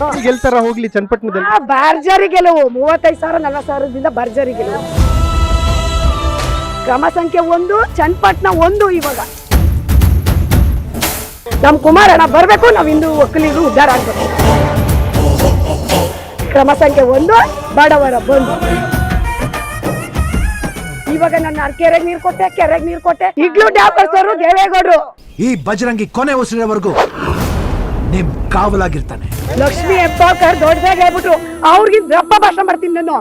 ಗೆಲ್ತಾರ ಹೋಗ್ಲಿ ಚನ್ನಪಟ್ಟಣದಲ್ಲಿ. ಆ, ಭರ್ಜರಿ ಗೆಲುವು. ಮೂವತ್ತೈದು ಸಾವಿರ ನಲ್ವತ್ತು ಸಾವಿರದಿಂದ ಭರ್ಜರಿ ಗೆಲುವು. ಕ್ರಮ ಸಂಖ್ಯೆ ಒಂದು ಚನ್ನಪಟ್ಟಣ ಒಂದು ಇವಾಗ. ನಮ್ ಕುಮಾರಣ್ಣ ಬರ್ಬೇಕು ನಾವ್ ಇಂದು ಒಕ್ಕಲಿಗೂ ಉದ್ಧಾರ ಆಗ್ಬೇಕು. ಕ್ರಮ ಸಂಖ್ಯೆ ಒಂದು ಬಡವರ ಬಂದು ಇವಾಗ ನನ್ನ ಕೆರೆಗೆ ನೀರ್ ಕೊಟ್ಟೆ ಕೆರೆಗೆ ನೀರ್ ಕೊಟ್ಟೆ. ಈಗ್ಲೂ ಡ್ಯಾಮ್ ಕಳ್ಸೋರು ದೇವೇಗೌಡರು. ಈ ಬಜರಂಗಿ ಕೊನೆ ಉಸಿರಿನವರೆಗೂ ನಿಮ್ ಕಾವಲಾಗಿರ್ತಾನೆ. ಲಕ್ಷ್ಮಿ ಹೆಬ್ಬಾಳ್ಕರ್ ದೊಡ್ಡದಾಗಿ ಹೇಳ್ಬಿಟ್ರು ಅವ್ರಿಗೆ ದಪ್ಪ ಭಾಷಣ ಮಾಡ್ತೀನಿ ನಾನು.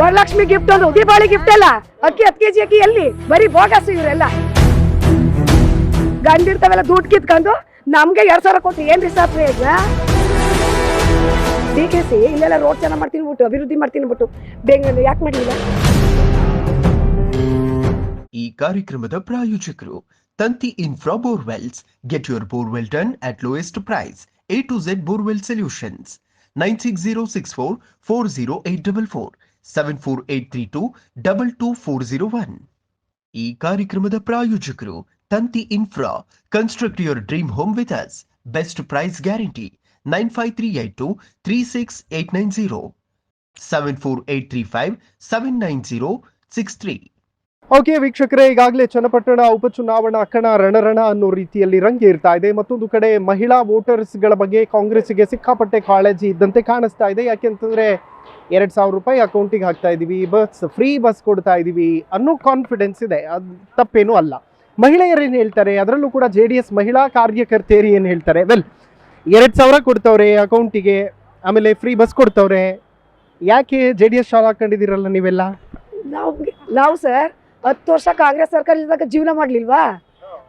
ವರಲಕ್ಷ್ಮಿ ಗಿಫ್ಟ್ ಅದು ದೀಪಾವಳಿ ಗಿಫ್ಟ್ ಅಲ್ಲ. ಅಕ್ಕಿ ಹತ್ತು ಕೆಜಿ ಅಕ್ಕಿ ಎಲ್ಲಿ? ಬರೀ ಬೋಗಸ್ ಇವರೆಲ್ಲ. ಗಂಡಿರ್ತಾವೆಲ್ಲ ದುಡ್ಡು ಕಿತ್ಕೊಂಡು ನಮ್ಗೆ ಎರಡ್ ಸಾವಿರ ಕೊಟ್ಟು ಏನ್ ರಿಸಾಪ್ ಈಗ ಡಿ ಕೆ ಸಿ ಇಲ್ಲೆಲ್ಲ ರೋಡ್ ಚೆನ್ನಾಗಿ ಮಾಡ್ತೀನಿ ಬಿಟ್ಟು ಅಭಿವೃದ್ಧಿ ಮಾಡ್ತೀನಿ ಬಿಟ್ಟು ಬೆಂಗಳೂರು ಯಾಕೆ ಮಾಡಿಲ್ಲ? ಈ ಕಾರ್ಯಕ್ರಮದ ಪ್ರಾಯೋಜಕರು Thanthi infra borewells get your borewell done at lowest price A to Z borewell solutions nine six zero six four four zero eight double four seven four eight three two double two four zero one ಈ ಕಾರ್ಯಕ್ರಮದ ಪ್ರಾಯೋಜಕರು Thanthi infra construct your dream home with us best price guarantee nine five three eight two three six eight nine zero seven four eight three five seven nine zero six three okay, ವೀಕ್ಷಕರೇ, ಈಗಾಗಲೇ ಚನ್ನಪಟ್ಟಣ ಉಪಚುನಾವಣಾ ಕಣ ರಣರಣ ಅನ್ನೋ ರೀತಿಯಲ್ಲಿ ರಂಗೇರ್ತಾ ಇದೆ. ಮತ್ತೊಂದು ಕಡೆ ಮಹಿಳಾ ವೋಟರ್ಸ್ಗಳ ಬಗ್ಗೆ ಕಾಂಗ್ರೆಸ್ಗೆ ಸಿಕ್ಕಾಪಟ್ಟೆ ಕಾಳಜಿ ಇದ್ದಂತೆ ಕಾಣಿಸ್ತಾ ಇದೆ. ಯಾಕೆಂತಂದ್ರೆ ಎರಡ್ ಸಾವಿರ ರೂಪಾಯಿ ಅಕೌಂಟಿಗೆ ಹಾಕ್ತಾ ಇದೀವಿ, ಬಸ್, ಫ್ರೀ ಬಸ್ ಕೊಡ್ತಾ ಇದ್ದೀವಿ ಅನ್ನೋ ಕಾನ್ಫಿಡೆನ್ಸ್ ಇದೆ. ಅದು ತಪ್ಪೇನೂ ಅಲ್ಲ. ಮಹಿಳೆಯರೇನು ಹೇಳ್ತಾರೆ? ಅದರಲ್ಲೂ ಕೂಡ ಜೆ ಡಿ ಎಸ್ ಮಹಿಳಾ ಕಾರ್ಯಕರ್ತೆಯರು ಏನು ಹೇಳ್ತಾರೆ? ವೆಲ್ ಎರಡು ಸಾವಿರ ಕೊಡ್ತವ್ರೆ ಅಕೌಂಟಿಗೆ, ಆಮೇಲೆ ಫ್ರೀ ಬಸ್ ಕೊಡ್ತವ್ರೆ. ಯಾಕೆ ಜೆ ಡಿ ಎಸ್ ಶಾಲಾ ಹಾಕೊಂಡಿದ್ದೀರಲ್ಲ ನೀವೆಲ್ಲ? ನಾವು ನಾವು ಸರ್ ಹತ್ತು ವರ್ಷ ಕಾಂಗ್ರೆಸ್ ಸರ್ಕಾರ ಇದ್ದಾಗ ಜೀವನ ಮಾಡ್ಲಿಲ್ವಾ?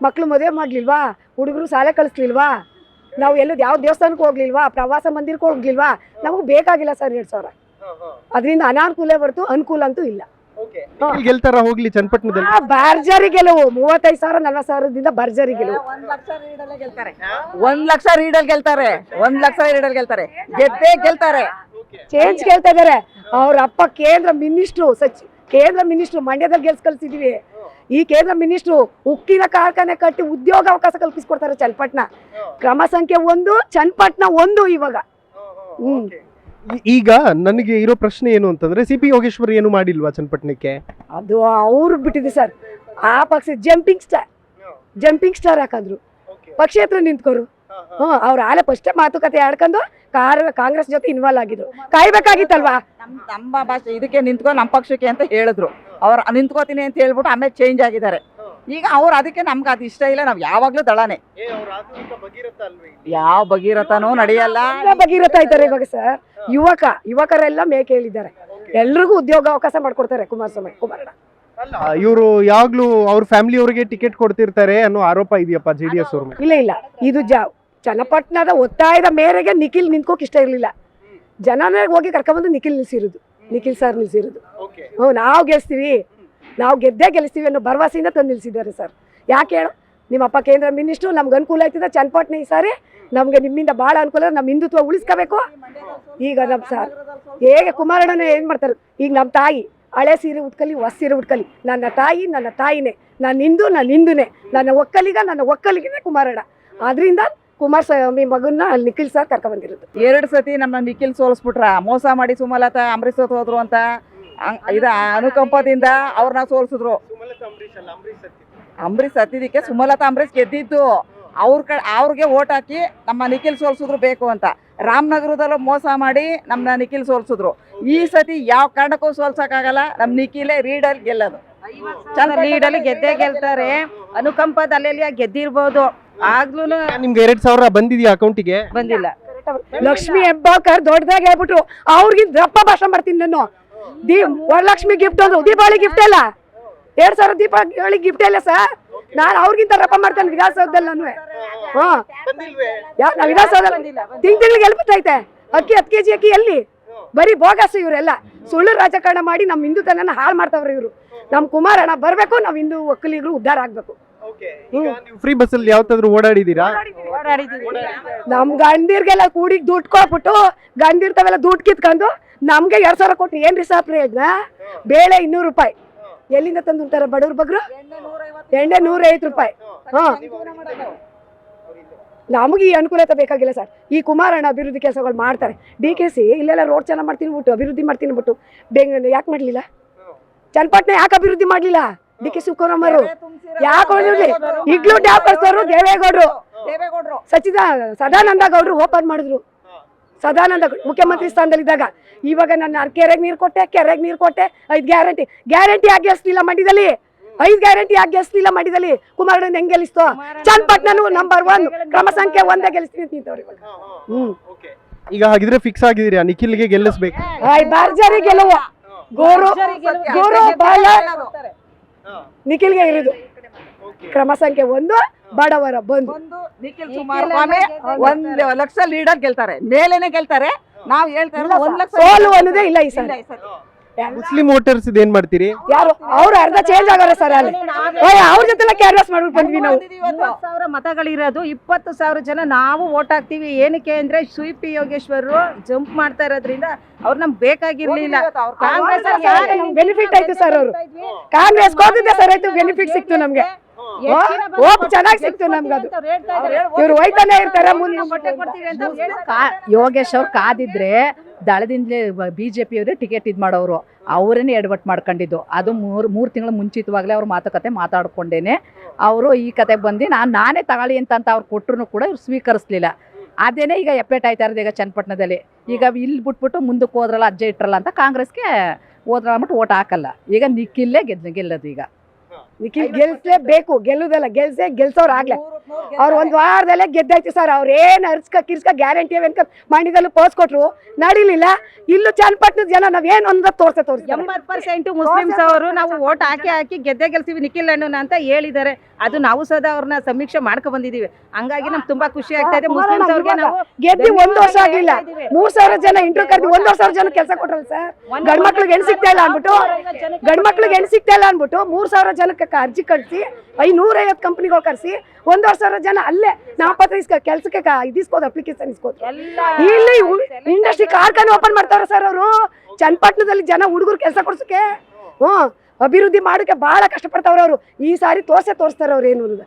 ಮಕ್ಳು ಮದುವೆ ಮಾಡ್ಲಿಲ್ವಾ? ಹುಡುಗರು ಶಾಲೆ ಕಳಿಸ್ಲಿಲ್ವಾ? ನಾವು ಎಲ್ಲೂ ಯಾವ ದೇವಸ್ಥಾನಕ್ಕೆ ಹೋಗ್ಲಿಲ್ವಾ? ಪ್ರವಾಸ ಮಂದಿರಕ್ಕೆ ಹೋಗ್ಲಿಲ್ವಾ? ನಮಗೆ ಬೇಕಾಗಿಲ್ಲ ಸರ್ ಎರಡು ಸಾವಿರ. ಅದರಿಂದ ಅನಾನುಕೂಲ ಬರ್ತು ಅನುಕೂಲ ಅಂತೂ ಇಲ್ಲ. ಗೆಲ್ತಾರ ಹೋಗ್ಲಿ ಚನ್ನಪಟ್ಟಣದಲ್ಲಿ? ಭರ್ಜರಿ ಗೆಲುವು. ಮೂವತ್ತೈದು ಸಾವಿರ ನಲ್ವತ್ತು ಸಾವಿರದಿಂದ ಭರ್ಜರಿ ಗೆಲುವು. ಒಂದ್ ಲಕ್ಷ ರೀಡಲ್ಲೇ ಗೆಲ್ತಾರೆ. ಒಂದ್ ಲಕ್ಷ ರೀಡಲ್ ಗೆಲ್ತಾರೆ. ಒಂದ್ ಲಕ್ಷ ರೀಡಲ್ ಗೆಲ್ತಾರೆ. ಗೆದ್ದೇ ಗೆಲ್ತಾರೆ. ಚೇಂಜ್ ಕೇಳ್ತಾ ಇದಾರೆ. ಅವ್ರ ಅಪ್ಪ ಕೇಂದ್ರ ಮಿನಿಸ್ಟ್ರು ಸಚ್ ಕೇಂದ್ರ ಮಿನಿಸ್ಟ್ರು ಮಂಡ್ಯದಲ್ಲಿ ಗೆಲ್ಸ್ ಕಳ್ಸಿದೀವಿ ಈ ಕೇಂದ್ರ ಮಿನಿಸ್ಟ್ರು ಉಕ್ಕಿನ ಕಾರ್ಖಾನೆ ಕಟ್ಟಿ ಉದ್ಯೋಗ ಅವಕಾಶ ಕಲ್ಪಿಸ್ಕೊಡ್ತಾರೆ ಚನ್ನಪಟ್ಟಣ. ಕ್ರಮ ಸಂಖ್ಯೆ ಒಂದು ಚನ್ನಪಟ್ಟಣ ಒಂದು ಇವಾಗ. ಹ್ಮ್. ಈಗ ನನಗೆ ಇರೋ ಪ್ರಶ್ನೆ ಏನು ಅಂತಂದ್ರೆ ಸಿ ಪಿ ಯೋಗೇಶ್ವರ್ ಏನು ಮಾಡಿಲ್ವಾ ಚನ್ನಪಟ್ಟಣಕ್ಕೆ? ಅದು ಅವ್ರು ಬಿಟ್ಟಿದೆ ಸರ್. ಆ ಪಕ್ಷ ಜಂಪಿಂಗ್ ಸ್ಟಾರ್. ಜಂಪಿಂಗ್ ಸ್ಟಾರ್ ಹಾಕಂದ್ರು ಪಕ್ಷೇತರ ನಿಂತ್ಕೋರು. ಹ್ಮ್ ಅವ್ರ ಆಲೆ ಫಸ್ಟೇ ಮಾತುಕತೆ ಆಡ್ಕೊಂಡು ಕಾರ್ ಕಾಂಗ್ರೆಸ್ ಜೊತೆ ಇನ್ವಾಲ್ವ್ ಆಗಿದ್ರು. ಕಾಯ್ಬೇಕಾಗಿತ್ತಲ್ವಾ? ನಮ್ ನಮ್ಮ ಭಾಷೆ ಇದಕ್ಕೆ ನಿಂತ್ಕೊ ನಮ್ಮ ಪಕ್ಷಕ್ಕೆ ಅಂತ ಹೇಳಿದ್ರು. ಅವ್ರು ನಿಂತ್ಕೋತೀನಿ ಅಂತ ಹೇಳ್ಬಿಟ್ಟು ಆಮೇಲೆ ಚೇಂಜ್ ಆಗಿದ್ದಾರೆ. ಈಗ ಅವ್ರು ಅದಕ್ಕೆ ನಮ್ಗೆ ಅದು ಇಷ್ಟ ಇಲ್ಲ ನಾವ್ ಯಾವಾಗ್ಲೂ ದಳನೆ. ಯಾವ ಭಗೀರಥನೂ ನಡೆಯಲ್ಲ. ಭಗೀರಥ ಇದ್ದಾರೆ ಇವಾಗ ಸರ್ ಯುವಕ ಯುವಕರೆಲ್ಲ ಮೇಕೆ ಹೇಳಿದ್ದಾರೆ. ಎಲ್ರಿಗೂ ಉದ್ಯೋಗ ಅವಕಾಶ ಮಾಡ್ಕೊಡ್ತಾರೆ ಕುಮಾರಸ್ವಾಮಿ ಕುಮಾರಣ್ಣ. ಇವರು ಯಾವಾಗ್ಲೂ ಅವ್ರ ಫ್ಯಾಮಿಲಿ ಅವರಿಗೆ ಟಿಕೆಟ್ ಕೊಡ್ತಿರ್ತಾರೆ ಅನ್ನೋ ಆರೋಪ ಇದೆಯಪ್ಪ ಜೆ ಡಿ ಎಸ್ ಅವ್ರ ಮೇಲೆ? ಇಲ್ಲ ಇಲ್ಲ. ಇದು ಜ ಚನ್ನಪಟ್ಟಣದ ಒತ್ತಾಯದ ಮೇರೆಗೆ ನಿಖಿಲ್ ನಿಂತ್ಕೋಕ್ ಇಷ್ಟ ಇರಲಿಲ್ಲ. ಜನನೇ ಹೋಗಿ ಕರ್ಕೊಂಬಂದು ನಿಖಿಲ್ ನಿಲ್ಸಿರೋದು. ನಿಖಿಲ್ ಸರ್ ನಿಲ್ಸಿರೋದು. ಹ್ಞೂ ನಾವು ಗೆಲ್ಸ್ತೀವಿ. ನಾವು ಗೆದ್ದೇ ಗೆಲ್ಲಿಸ್ತೀವಿ ಅನ್ನೋ ಭರವಸೆಯಿಂದ ತಂದು ನಿಲ್ಸಿದ್ದಾರೆ ಸರ್ ಯಾಕೆ ಹೇಳು? ನಿಮ್ಮಪ್ಪ ಕೇಂದ್ರ ಮಿನಿಸ್ಟ್ರು ನಮ್ಗೆ ಅನುಕೂಲ ಆಯ್ತದೆ ಚನ್ನಪಟ್ಟಣ ಈ ಸಾರಿ ನಮಗೆ ನಿಮ್ಮಿಂದ ಭಾಳ ಅನುಕೂಲ ನಮ್ಮ ಹಿಂದುತ್ವ ಉಳಿಸ್ಕೋಬೇಕು. ಈಗ ನಮ್ಮ ಸರ್ ಹೇಗೆ ಕುಮಾರಣ್ಣನ ಏನು ಮಾಡ್ತಾರೆ? ಈಗ ನಮ್ಮ ತಾಯಿ ಹಳೆ ಸೀರೆ ಉಟ್ಕಲಿ ಹೊಸ ಸೀರೆ ಉಟ್ಕಲಿ. ನನ್ನ ತಾಯಿ ನನ್ನ ತಾಯಿನೇ ನಾನು ಹಿಂದೂ ನಾನು ಹಿಂದೂನೇ ನನ್ನ ಒಕ್ಕಲಿಗ ನನ್ನ ಒಕ್ಕಲಿಗನೇ ಕುಮಾರಣ್ಣ. ಆದ್ರಿಂದ ಕುಮಾರಸ್ವಾಮಿ ಮಗನ್ನ ಅಲ್ಲಿ ನಿಖಿಲ್ ಸರ್ ಕರ್ಕೊಂಡ್ಬಂದಿರೋದು ಎರಡು ಸತಿ ನಮ್ಮ ನಿಖಿಲ್ ಸೋಲಿಸ್ಬಿಟ್ರ. ಮೋಸ ಮಾಡಿ ಸುಮಲತಾ ಅಮೃತ್ ಹೋದ್ರು ಅಂತ ಇದು ಇದ ಅನುಕಂಪದಿಂದ ಅವ್ರನ್ನ ಸೋಲಿಸಿದ್ರು. ಅಂಬರೀಷ್ ಸತ್ತಿದ್ದಕ್ಕೆ ಸುಮಲತಾ ಅಂಬರೀಷ್ ಗೆದ್ದಿದ್ದು. ಅವ್ರ ಕಡೆ ಅವ್ರಿಗೆ ಓಟ್ ಹಾಕಿ ನಮ್ಮ ನಿಖಿಲ್ ಸೋಲ್ಸಿದ್ರು ಬೇಕು ಅಂತ. ರಾಮನಗರದಲ್ಲೂ ಮೋಸ ಮಾಡಿ ನಮ್ಮನ್ನ ನಿಖಿಲ್ ಸೋಲ್ಸಿದ್ರು. ಈ ಸತಿ ಯಾವ ಕಾರಣಕ್ಕೂ ಸೋಲ್ಸೋಕ್ಕಾಗಲ್ಲ. ನಮ್ಮ ನಿಖಿಲೇ ರೀಡಲ್ಲಿ ಗೆಲ್ಲೋದು. ರೀಡಲ್ಲಿ ಗೆದ್ದೇ ಗೆಲ್ತಾರೆ. ಅನುಕಂಪದಲ್ಲಿ ಗೆದ್ದಿರ್ಬೋದು. ಆಗ್ಲೂ ನಿಮ್ಗೆ ಎರಡ್ ಸಾವಿರ ಬಂದಿದ್ಯಾ ಅಕೌಂಟಿಗೆ ಬಂದಿಲ್ಲ. ಲಕ್ಷ್ಮಿ ಹೆಬ್ಬಾಳ್ಕರ್ ದೊಡ್ಡದಾಗಿ ಹೇಳ್ಬಿಟ್ರು. ಅವ್ರಿಗೆ ದಪ್ಪ ಭಾಷಣ ಮಾಡ್ತೀನಿ ನಾನು. ದೀ ವರಲಕ್ಷ್ಮಿ ಗಿಫ್ಟ್ ಅದು. ದೀಪಾವಳಿ ಗಿಫ್ಟ್ ಅಲ್ಲ? ಎರಡ್ ಸಾವಿರ ದೀಪಾವಳಿ ಗಿಫ್ಟ್ ಅಲ್ಲ ಸರ್? ನಾನು ಅವ್ರಿಗಿಂತ ರಪ್ಪ ಮಾಡ್ತಾನೆ ವಿಧಾನಸೌಧದಲ್ಲಿ ನಾನು ಹಾ. ನಾವು ವಿಧಾನಸೌಧದಲ್ಲಿ ತಿಂಗ್ ತಿಂಗಳಿಗೆ ಎಲ್ಪತ್ತೈತೆ ಅಕ್ಕಿ ಹತ್ತು ಕೆಜಿ ಅಕ್ಕಿ ಎಲ್ಲಿ? ಬರೀ ಬೋಗಸ್ ಇವರೆಲ್ಲ. ಸುಳ್ಳು ರಾಜಕಾರಣ ಮಾಡಿ ನಮ್ಮ ಹಿಂದೂತನನ ಹಾಳು ಮಾಡ್ತಾವ್ರೆ ಇವರು. ನಮ್ಮ ಕುಮಾರಣ್ಣ ಬರಬೇಕು ನಾವು ಹಿಂದೂ ಒಕ್ಕಲಿಗರು ಉದ್ಧಾರ ಆಗ್ಬೇಕು. ಫ್ರೀ ಬಸ್ ಅಲ್ಲಿ ಯಾವತ್ತಾದ್ರೂ ಓಡಾಡಿದೀರಾ ನಮ್ ಗಂಡಿರ್ಗೆಲ್ಲ ಕೂಡಿ ದುಡ್ಡು ಕೊಟ್ಬಿಟ್ಟು ಗಂಡಿರ್ತಾವೆಲ್ಲ ದುಡ್ಡು ಕಿತ್ಕೊಂಡು ನಮ್ಗೆ ಎರಡ್ ಸಾವಿರ ಕೊಟ್ಟು ಏನ್ರಿ ರೀ ಸಾರ್ ಪ್ರಯೋಜನ? ಬೇಳೆ ಇನ್ನೂರು ರೂಪಾಯಿ. ಎಲ್ಲಿಂದ ತಂದು ಉಂಟಾರ ಬಡವ್ರ ಬಗ್ರು? ಎಣ್ಣೆ ನೂರ ಐವತ್ತು ರೂಪಾಯಿ. ಹಾ. ನಮಗೆ ಈ ಅನುಕೂಲತೆ ಬೇಕಾಗಿಲ್ಲ ಸರ್. ಈ ಕುಮಾರಣ್ಣ ಅಭಿವೃದ್ಧಿ ಕೆಲಸಗಳು ಮಾಡ್ತಾರೆ. ಡಿ ಕೆ ಸಿ ಇಲ್ಲೆಲ್ಲ ರೋಡ್ ಚೆನ್ನಾಗಿ ಮಾಡ್ತೀನಿ ಬಿಟ್ಟು, ಅಭಿವೃದ್ಧಿ ಮಾಡ್ತೀನಿ ಬಿಟ್ಟು. ಬೆಂಗಳೂರು ಯಾಕೆ ಮಾಡಲಿಲ್ಲ? ಚನ್ನಪಟ್ಟಣ ಯಾಕೆ ಅಭಿವೃದ್ಧಿ ಮಾಡಲಿಲ್ಲ? ಡಿ ಕೆ ಶಿವಕುಮಾರ್ ಯಾಕೆ ಈಗಲೂ ಡ್ಯಾಪ್ ಕಳ್ಸೋರು ದೇವೇಗೌಡರು. ಸಚಿದ ಸದಾನಂದ ಗೌಡರು ಓಪನ್ ಮಾಡಿದ್ರು. ಸದಾನಂದ ಮುಖ್ಯಮಂತ್ರಿ ಸ್ಥಾನದಲ್ಲಿದ್ದಾಗ. ಇವಾಗ ನಾನು ಕೆರೆಗೆ ನೀರು ಕೊಟ್ಟೆ, ಕೆರೆಗೆ ನೀರು ಕೊಟ್ಟೆ, ಐದು ಗ್ಯಾರಂಟಿ. ಗ್ಯಾರಂಟಿ ಆಗಿ ಅಷ್ಟಿಲ್ಲ ಮಂಡ್ಯದಲ್ಲಿ. ಐದು ಗ್ಯಾರಂಟಿ ಯಾಕೆ ಗೆಲ್ಸ್ಲಿಲ್ಲ ಮಾಡಿದಲ್ಲಿ ಕುಮಾರಣ್ಣ ಹೆಂಗ್ ಗೆಲ್ಲಿಸ್ತೋ? ಚನ್ನಪಟ್ಟಣನು ನಂಬರ್ ಒನ್ ಕ್ರಮ ಸಂಖ್ಯೆ ಒಂದೇ ಗೆಲ್ಲಿಸ್ತೀನಿ ನಿಂತವ್ರು ಹ್ಮ್. ಈಗ ಹಾಗಿದ್ರೆ ಫಿಕ್ಸ್ ಆಗಿದ್ದೀರಾ? ನಿಖಿಲ್ಗೆ ಗೆಲ್ಲಿಸ್ಬೇಕು. ಆಯ್ ಭರ್ಜರಿ ಗೆಲುವು. ಗೋರು ಗೋರು ಬಾಲ ನಿಖಿಲ್ಗೆ ಇರೋದು. ಕ್ರಮ ಸಂಖ್ಯೆ ಒಂದು ಬಡವರ ಬಂದು. ಒಂದು ನಿಖಿಲ್ ಕುಮಾರಸ್ವಾಮಿ ಒಂದ್ ಲಕ್ಷ ಲೀಡರ್ ಗೆಲ್ತಾರೆ. ಮೇಲೆನೆ ಗೆಲ್ತಾರೆ. ನಾವ್ ಹೇಳ್ತಾ ಇರೋದು ಒಂದ್ ಲಕ್ಷ ಸೋಲು ಅನ್ನೋದೇ ಇಲ್ಲ ಈ ಸಲ. ಮುಸ್ಲಿಂ ವೋಟರ್ಸ್ ಏನ್ ಮಾಡ್ತೀರಿ? ಯಾರು? ಅವ್ರು ಅರ್ಧ ಚೇಂಜ್ ಆಗಾರ ಸರ್ ಅಲ್ಲಿ. ಏ ಅವ್ರ ಜೊತೆ ಕ್ಯಾನ್ವಾಸ್ ಮಾಡ್ಬಿಟ್ಟು ಬಂದ್ವಿ ನಾವು. ಬಂದಿದೀವಿ ಇವತ್ತು. ಮೂವತ್ತು ಸಾವಿರ ಮತಗಳಿರೋದು ಇಪ್ಪತ್ತು ಸಾವಿರ ಜನ ನಾವು ವೋಟ್ ಹಾಕ್ತೀವಿ. ಏನಕ್ಕೆ ಅಂದ್ರೆ ಶ್ರೀ ಪಿ ಯೋಗೇಶ್ವರರು ಜಂಪ್ ಮಾಡ್ತಾ ಇರೋದ್ರಿಂದ ಅವ್ರು ನಮ್ಗೆ ಬೇಕಾಗಿರ್ಲಿಲ್ಲ. ಕಾಂಗ್ರೆಸ್ ಬೆನಿಫಿಟ್ ಆಯ್ತು ಸರ್ ಅವರು. ಕಾಂಗ್ರೆಸ್ ಹೋಗಿದ್ದೆ ಸರ್ ಆಯ್ತು ಬೆನಿಫಿಟ್ ಸಿಕ್ತು ನಮ್ಗೆ. ಹೋಪ್ ಚೆನ್ನಾಗಿ ಸಿಕ್ತು ನಮ್ಗೆ ಅದು. ಇವ್ರು ಹೋಯ್ತಾನೆ ಇರ್ತಾರೆ ಮುಂದೆ ಯೋಗೇಶ್ ಅವ್ರು ಕಾದಿದ್ರೆ ದಳದಿಂದಲೇ ಬಿ ಜೆ ಪಿಯವರೇ ಟಿಕೆಟ್ ಇದು ಮಾಡೋರು. ಅವರೇ ಎಡವಟ್ಟು ಮಾಡ್ಕೊಂಡಿದ್ದು. ಅದು ಮೂರು ಮೂರು ತಿಂಗಳ ಮುಂಚಿತವಾಗಲೇ ಅವ್ರ ಮಾತುಕತೆ ಮಾತಾಡ್ಕೊಂಡೇನೆ. ಅವರು ಈ ಕತೆಗೆ ಬಂದು ನಾನು ನಾನೇ ತಗೊಳ್ಳಿ ಅಂತ ಅಂತ ಅವ್ರು ಕೊಟ್ಟರು ಕೂಡ ಇವ್ರು ಸ್ವೀಕರಿಸಲಿಲ್ಲ. ಅದೇನೇ ಈಗ ಎಪ್ಪೆಟ್ ಆಯ್ತಾ ಇರೋದು ಈಗ ಚನ್ನಪಟ್ಟಣದಲ್ಲಿ. ಈಗ ಇಲ್ಲಿ ಬಿಟ್ಬಿಟ್ಟು ಮುಂದಕ್ಕೆ ಹೋದ್ರಲ್ಲ ಅಜ್ಜೆ ಇಟ್ರಲ್ಲ ಅಂತ ಕಾಂಗ್ರೆಸ್ಗೆ ಹೋದ್ರ ಅಂದ್ಬಿಟ್ಟು ಓಟ್ ಹಾಕಲ್ಲ. ಈಗ ನಿಕ್ಕಿಲ್ಲೇ ಗೆದ್ದು ಗೆಲ್ಲೋದು ಈಗ. ನಿಖಿಲ್ ಗೆಲ್ಸ್ಲೇಬೇಕು. ಗೆಲ್ಲುದಲ್ಲ. ಗೆಲ್ಸೇ ಗೆಲ್ಸೋರು ಆಗ್ಲೇ. ಅವ್ರು ಒಂದ್ ವಾರದಲ್ಲೇ ಗೆದ್ದಾಯ್ತು ಸರ್. ಅವ್ರು ಏನ್ ಅರ್ಸ್ಕ ಕಿರ್ಸ್ಕ ಗ್ಯಾರಂಟಿ ಅವೆನ್ಕ ಮಂಡ್ಯದಲ್ಲೂ ಪೋಸ್ ಕೊಟ್ರು. ನಡಿಲಿಲ್ಲ. ಇಲ್ಲೂ ಚನ್ನಪಟ್ಟಣದ ಜನ ನಾವೇನು ಒಂದು ತೋರ್ಸ ತೋರ್ಸಿ ಎಂಬತ್ತು ಪರ್ಸೆಂಟ್ ಮುಸ್ಲಿಮ್ಸ್ ಅವರು ನಾವು ಓಟ್ ಹಾಕಿ ಹಾಕಿ ಗೆದ್ದೆ ಗೆಲ್ತೀವಿ ನಿಖಿಲ್ ಅಣ್ಣನ ಅಂತ ಹೇಳಿದ್ದಾರೆ. ಅದು ನಾವು ಸದಾ ಅವ್ರನ್ನ ಸಮೀಕ್ಷೆ ಮಾಡ್ಕೊ ಬಂದಿದೀವಿ. ಹಂಗಾಗಿ ನಮ್ಗೆ ತುಂಬಾ ಖುಷಿ ಆಗ್ತಾ ಇದೆ. ಮುಸ್ಲಿಮ್ಸ್ ಅವ್ರಿಗೆ ನಾವು ಗೆದ್ದಿ ಒಂದ್ ವರ್ಷ ಆಗ್ಲಿಲ್ಲ. ಮೂರ್ ಸಾವಿರ ಜನ ಇಂಟರ್ವ್ಯೂ ಕರೆದು ಒಂದ್ ಸಾವಿರ ಜನ ಕೆಲಸ ಕೊಟ್ರಲ್ಲ ಸರ್. ಗಂಡ್ ಮಕ್ಳಿಗೆ ಹೆಣ್ ಸಿಗ್ತಾ ಇಲ್ಲ ಅನ್ಬಿಟ್ಟು ಗಂಡ್ ಮಕ್ಳಿಗೆ ಹೆಣ್ ಸಿಗ್ತಾ ಇಲ್ಲ ಅನ್ಬಿಟ್ಟು ಮೂರ್ ಸಾವಿರ ಜನಕ್ಕೆ ಅರ್ಜಿ ಕಳಿಸಿ ಐನೂರ ಐವತ್ತು ಕಂಪ್ನಿಗಳು ಕರೆಸಿ ಒಂದೂವರೆ ಸಾವಿರ ಜನ ಅಲ್ಲೇ ನಾಪತ್ರ ಇಸ್ಕ ಕೆಲ್ಸಕ್ಕೆ ಇದಿಸ್ಬೋದು ಇದ್ ಅಪ್ಲಿಕೇಶನ್ ಇಸ್ಕೋದು ಇಲ್ಲಿ ಇಂಡಸ್ಟ್ರಿ ಕಾರ್ಖಾನೆ ಓಪನ್ ಮಾಡ್ತಾರ ಸರ್ ಅವರು. ಚನ್ನಪಟ್ಟಣದಲ್ಲಿ ಜನ ಹುಡುಗರು ಕೆಲಸ ಕೊಡ್ಸಕ್ಕೆ. ಹ್ಮ್ ಅಭಿವೃದ್ಧಿ ಮಾಡೋಕೆ ಬಹಳ ಕಷ್ಟಪಡ್ತಾವ್ರ ಅವರು. ಈ ಸಾರಿ ತೋರ್ಸೆ ತೋರಿಸ್ತಾರ ಅವ್ರು ಏನು ಅನ್ನೋದು.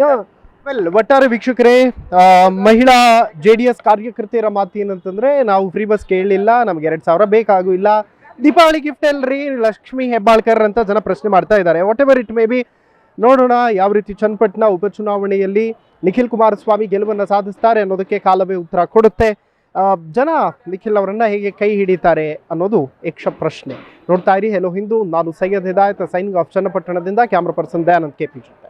ಹ್ಮ್ ವೆಲ್ ಒಟ್ಟಾರೆ ವೀಕ್ಷಕರೇ ಮಹಿಳಾ ಜೆ ಡಿ ಎಸ್ ಕಾರ್ಯಕರ್ತೆಯರ ಮಾತು ಏನಂತಂದ್ರೆ ನಾವು ಫ್ರೀ ಬಸ್ ಕೇಳಲಿಲ್ಲ ನಮ್ಗೆ ಎರಡ್ ಸಾವಿರ ಬೇಕಾಗೂ ಇಲ್ಲ ದೀಪಾವಳಿ ಗಿಫ್ಟ್ ಅಲ್ರಿ ಲಕ್ಷ್ಮಿ ಹೆಬ್ಬಾಳ್ಕರ್ ಅಂತ ಜನ ಪ್ರಶ್ನೆ ಮಾಡ್ತಾ ಇದ್ದಾರೆ. Whatever it may be ನೋಡೋಣ ಯಾವ ರೀತಿ ಚನ್ನಪಟ್ಟಣ ಉಪಚುನಾವಣೆಯಲ್ಲಿ ನಿಖಿಲ್ ಕುಮಾರಸ್ವಾಮಿ ಗೆಲುವನ್ನು ಸಾಧಿಸ್ತಾರೆ ಅನ್ನೋದಕ್ಕೆ ಕಾಲವೇ ಉತ್ತರ ಕೊಡುತ್ತೆ. ಜನ ನಿಖಿಲ್ ಅವರನ್ನ ಹೇಗೆ ಕೈ ಹಿಡಿತಾರೆ ಅನ್ನೋದು ಯಕ್ಷ ಪ್ರಶ್ನೆ. ನೋಡ್ತಾ ಇರಿ ಹೆಲೋ ಹಿಂದೂ ನಾನು ಸೈಯದ್ ಹಿದಾಯತ್ ಸೈನಿಂಗ್ ಆಫ್ ಚನ್ನಪಟ್ಟಣದಿಂದ. ಕ್ಯಾಮ್ರಾ ಪರ್ಸನ್ ದಯಾನಂದ್ ಕೆಪಿ ಜೊತೆ.